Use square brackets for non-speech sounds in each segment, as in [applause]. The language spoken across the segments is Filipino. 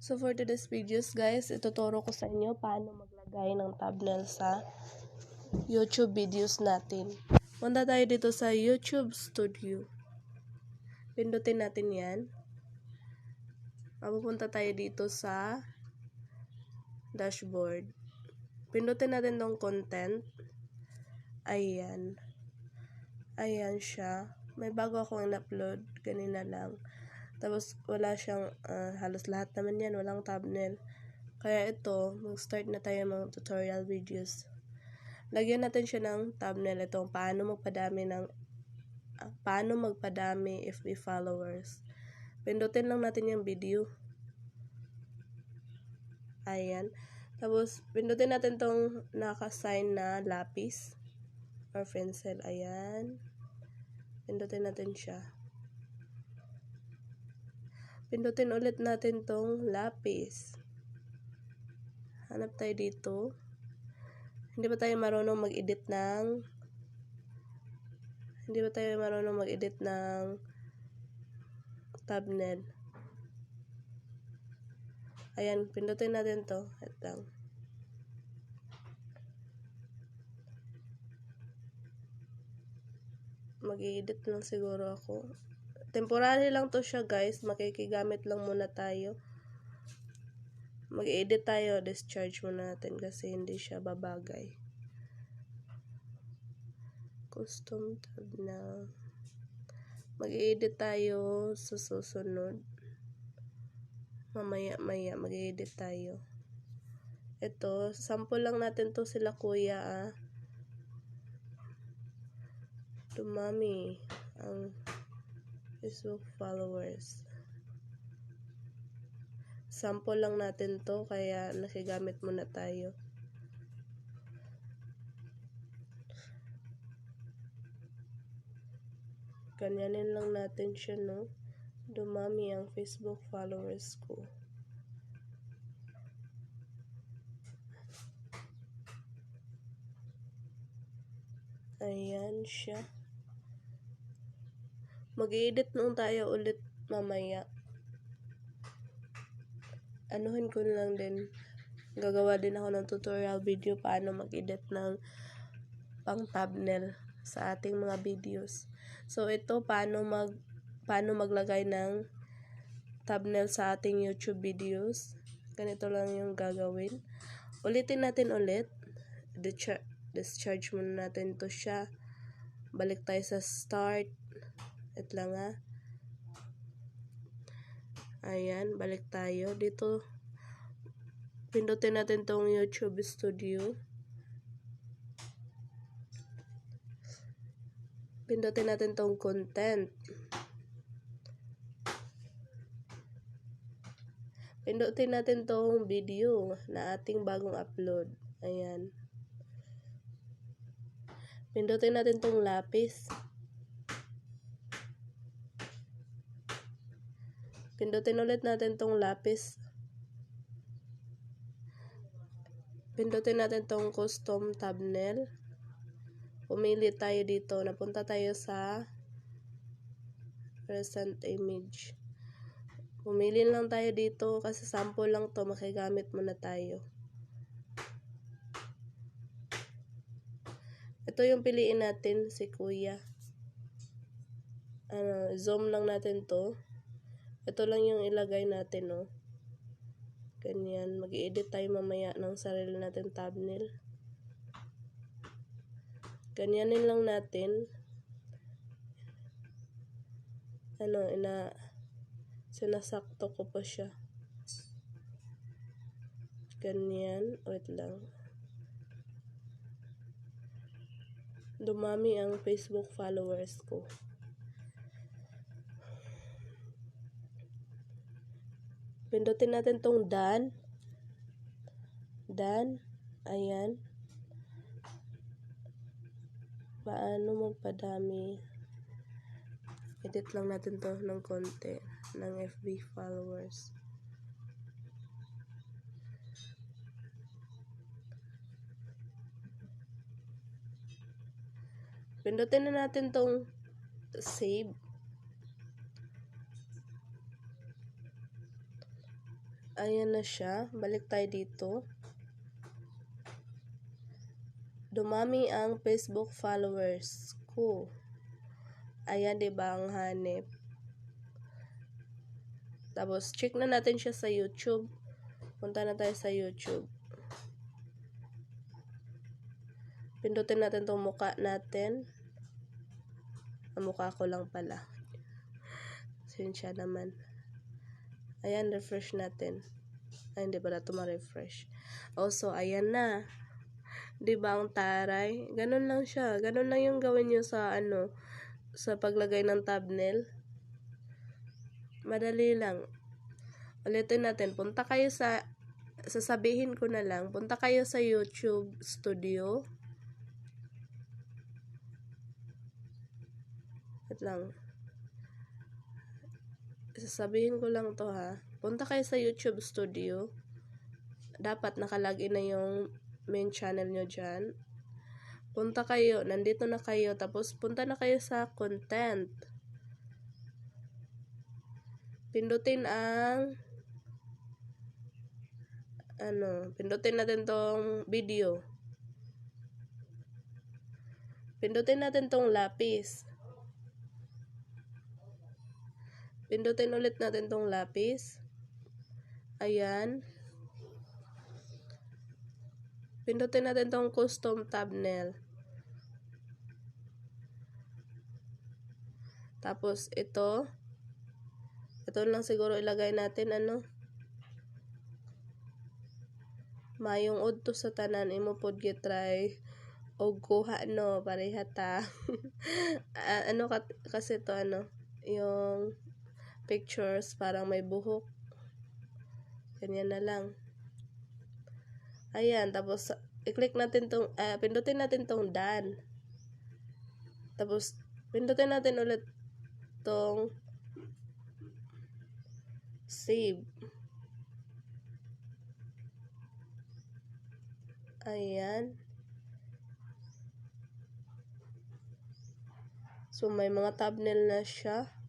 So for today's videos guys, ituturo ko sa inyo paano maglagay ng thumbnail sa YouTube videos natin. Punta tayo dito sa YouTube Studio. Pindutin natin yan. Mapupunta tayo dito sa dashboard. Pindutin natin tong content. Ayan. Ayan siya. May bago akong in-upload. Kanina lang. Tapos, wala siyang, uh, halos lahat naman yan, walang thumbnail. Kaya ito, mag-start na tayo mga tutorial videos. Lagyan natin siya ng thumbnail itong paano magpadami ng, uh, paano magpadami FB followers. Pindutin lang natin yung video. Ayan. Tapos, pindutin natin tong naka-sign na lapis or pencil. Ayan. Pindutin natin siya. Pindutin ulit natin tong lapis. Hanap tayo dito. Hindi ba tayo marunong mag-edit ng hindi ba tayo marunong mag-edit ng thumbnail? Ayan, pindutin natin to. Lang. Mag-edit lang siguro ako. Temporary lang to siya guys. Makikigamit lang muna tayo. Mag-edit tayo. Discharge muna natin kasi hindi siya babagay. Custom tab na. Mag-edit tayo sa susunod. Mamaya-maya mag-edit tayo. Ito, sample lang natin to sila kuya ah. Dumami ang Facebook followers. Sample lang natin to kaya nakigamit muna tayo. Ganyanin lang natin siya no. Dumami ang Facebook followers ko. Ayan siya mag-edit nung tayo ulit mamaya. Anuhin ko lang din. Gagawa din ako ng tutorial video paano mag-edit ng pang thumbnail sa ating mga videos. So ito paano mag paano maglagay ng thumbnail sa ating YouTube videos. Ganito lang yung gagawin. Ulitin natin ulit. Discharge muna natin to siya. Balik tayo sa start. Wait lang ha. Ayan, balik tayo. Dito, pindutin natin tong YouTube Studio. Pindutin natin tong content. Pindutin natin tong video na ating bagong upload. Ayan. Pindutin natin tong lapis. Pindutin ulit natin tong lapis. Pindutin natin tong custom thumbnail. Pumili tayo dito. Napunta tayo sa present image. Pumili lang tayo dito kasi sample lang to. Makigamit muna tayo. Ito yung piliin natin si kuya. Ano, zoom lang natin to. Ito lang yung ilagay natin, no. Ganyan. Mag-edit tayo mamaya ng sarili natin thumbnail. Ganyanin lang natin. Ano, ina sinasakto ko pa siya. Ganyan. Wait lang. Dumami ang Facebook followers ko. Pindutin natin tong done. Done. Ayan. Paano magpadami? Edit lang natin to ng konti ng FB followers. Pindutin na natin tong save. Ayan na siya. Balik tayo dito. Dumami ang Facebook followers ko. Ayan, di ba ang hanip? Tapos, check na natin siya sa YouTube. Punta na tayo sa YouTube. Pindutin natin tong mukha natin. Ang mukha ko lang pala. Sinsya naman. Ayan, refresh natin. Ay, hindi pala ito ma-refresh. Also, ayan na. Di ba ang taray? Ganun lang siya. Ganun lang yung gawin nyo sa ano, sa paglagay ng thumbnail. Madali lang. Ulitin natin. Punta kayo sa, sasabihin ko na lang, punta kayo sa YouTube Studio. Wait lang. Sasabihin ko lang to ha. Punta kayo sa YouTube Studio. Dapat nakalagin na yung main channel nyo dyan. Punta kayo. Nandito na kayo. Tapos punta na kayo sa content. Pindutin ang ano, pindutin natin tong video. Pindutin natin tong lapis. Pindutin ulit natin tong lapis. Ayan. Pindutin natin tong custom thumbnail. Tapos ito. Ito lang siguro ilagay natin ano. Mayong udto sa tanan imo pod gitry og kuha no pareha ta. [laughs] ano kasi to ano yung pictures parang may buhok. Ganyan na lang. Ayan, tapos i-click natin tong uh, pindutin natin tong done. Tapos pindutin natin ulit tong save. Ayan. So, may mga thumbnail na siya.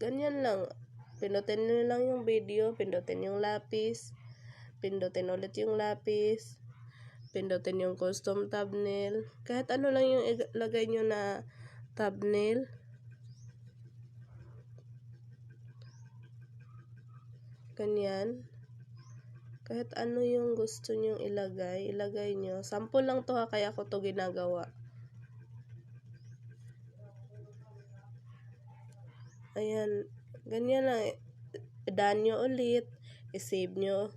Ganyan lang. Pindutin nyo lang yung video, pindutin yung lapis, pindutin ulit yung lapis, pindutin yung custom thumbnail. Kahit ano lang yung ilagay nyo na thumbnail. Ganyan. Kahit ano yung gusto nyong ilagay, ilagay nyo. Sample lang to ha, kaya ko to ginagawa. Ayan. Ganyan lang. Done nyo ulit. I-save nyo.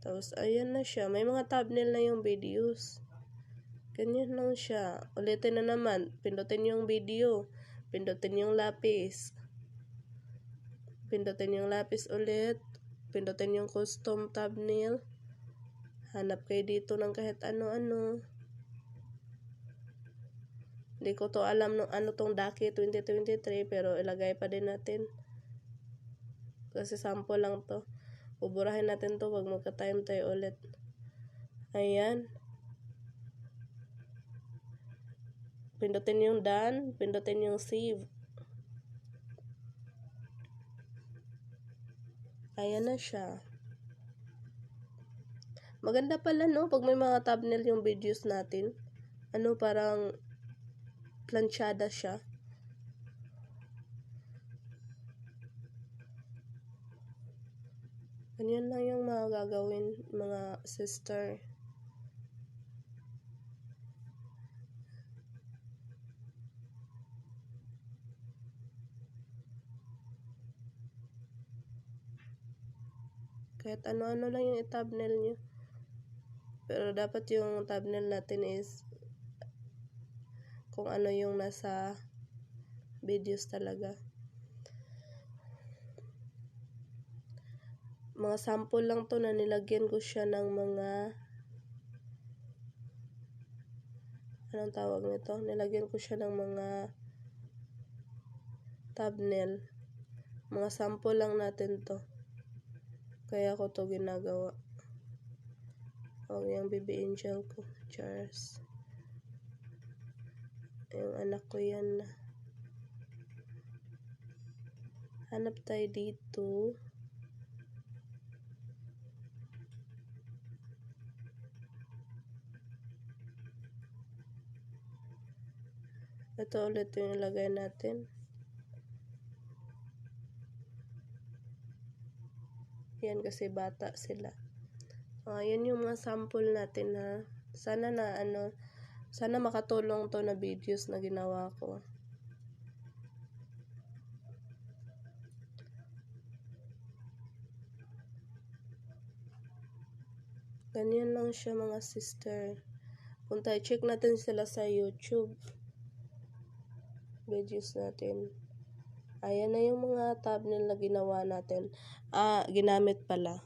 Tapos, ayan na siya. May mga thumbnail na yung videos. Ganyan lang siya. Ulitin na naman. Pindutin yung video. Pindutin yung lapis. Pindutin yung lapis ulit. Pindutin yung custom thumbnail. Hanap kayo dito ng kahit ano-ano. Hindi ko to alam nung ano tong Daki 2023 pero ilagay pa din natin. Kasi sample lang to. Buburahin natin to pag magka-time tayo ulit. Ayan. Pindutin yung done. Pindutin yung save. Ayan na siya. Maganda pala no pag may mga thumbnail yung videos natin. Ano parang planchada siya. Ganyan lang yung mga gagawin mga sister. Kahit ano-ano lang yung thumbnail nyo. Pero dapat yung thumbnail natin is kung ano yung nasa videos talaga. Mga sample lang to na nilagyan ko siya ng mga anong tawag nito? Nilagyan ko siya ng mga thumbnail. Mga sample lang natin to. Kaya ko to ginagawa. O, yung baby angel ko. Cheers. Yung anak ko yan na. Hanap tayo dito. Ito ulit yung ilagay natin. Yan kasi bata sila. Ah, yan yung mga sample natin ha. Sana na ano, sana makatulong to na videos na ginawa ko. Ganyan lang siya mga sister. Punta, check natin sila sa YouTube. Videos natin. Ayan na yung mga thumbnail na ginawa natin. Ah, ginamit pala.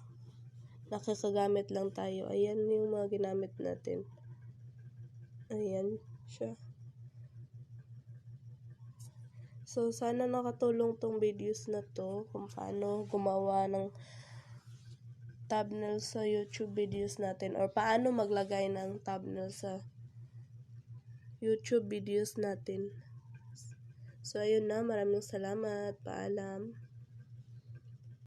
Nakakagamit lang tayo. Ayan yung mga ginamit natin. Ayan siya. So, sana nakatulong tong videos na to kung paano gumawa ng thumbnail sa YouTube videos natin or paano maglagay ng thumbnail sa YouTube videos natin. So, ayun na. Maraming salamat. Paalam.